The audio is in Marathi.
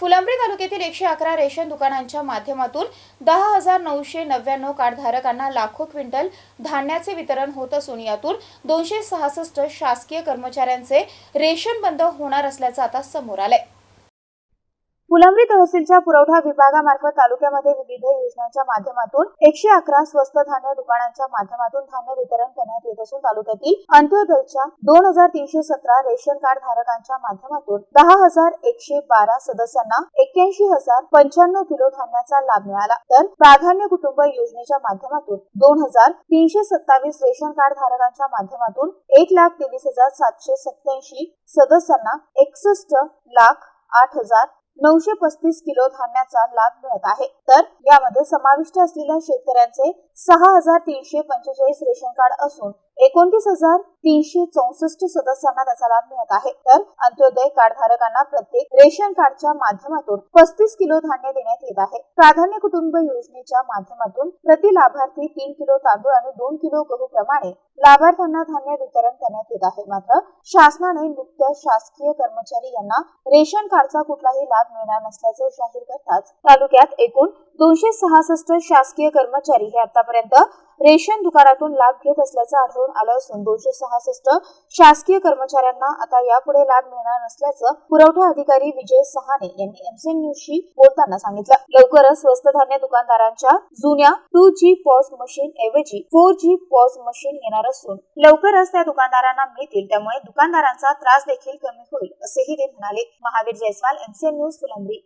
फुलंब्री तालुक्यातील एकशे अकरा रेशन दुकानांच्या माध्यमातून दहा हजार नऊशे नव्याण्णव कार्डधारकांना लाखो क्विंटल धान्याचे वितरण होत असून यातून दोनशे सहासष्ट शासकीय कर्मचाऱ्यांचे रेशन बंद होणार असल्याचं आता समोर आलंय. फुलंब्री तहसीलच्या पुरवठा विभागामार्फत तालुक्यामध्ये विविध योजनांच्या माध्यमातून एकशे अकरा स्वस्त धान्य दुकानांच्या माध्यमातून धान्य वितरण करण्यात येत असून तालुक्यातील अंत्योदयच्या दोन हजार तीनशे सतरा रेशन कार्ड धारकांच्या माध्यमातून दहा हजार एकशे बारा सदस्यांना एक्क्याऐंशी हजार पंच्याण्णव किलो धान्याचा लाभ मिळाला. तर प्राधान्य कुटुंब योजनेच्या माध्यमातून दोन हजार तीनशे सत्तावीस रेशन कार्ड धारकांच्या माध्यमातून एक लाख तेवीस हजार सातशे सत्याऐंशी सदस्यांना एकसष्ट लाख आठ हजार नऊशे पस्तीस किलो धान्याचा लाभ मिळत आहे. तर यामध्ये समाविष्ट असलेल्या शेतकऱ्यांचे सहा हजार तीनशे पंचेचाळीस रेशन कार्ड असून एकोणतीस हजार तीनशे चौसष्ट सदस्यांना त्याचा लाभ मिळत आहे. तर अंत्योदय कार्ड धारकांना प्रत्येक रेशन कार्डच्या माध्यमातून पस्तीस किलो धान्य देण्यात येत आहे. प्राधान्य कुटुंब योजनेच्या माध्यमातून प्रति लाभार्थी तीन किलो तांदूळ आणि दोन किलो गहू प्रमाणे लाभार्थ्यांना धान्य वितरण करण्यात येत आहे. मात्र शासनाने नुकत्याच शासकीय कर्मचारी यांना रेशन कार्डचा कुठलाही लाभ मिळणार नसल्याचे जाहीर करताच तालुक्यात एकूण दोनशे सहासष्ट शासकीय कर्मचारी हे आतापर्यंत रेशन दुकानातून लाभ घेत असल्याचं आढळून आलं असून दोनशे सहासष्ट शासकीय कर्मचाऱ्यांना आता यापुढे लाभ मिळणार नसल्याचं पुरवठा अधिकारी विजय सहाने यांनी एमसीएन न्यूजशी बोलताना सांगितलं. लवकरच स्वस्त धान्य दुकानदारांच्या जुन्या टू जी पॉज मशीन ऐवजी फोर जी पॉज मशीन येणार असून लवकरच त्या दुकानदारांना मिळतील त्यामुळे दुकानदारांचा त्रास देखील कमी होईल असेही ते म्हणाले. Mahavir Jaiswal MCN news Phulambri.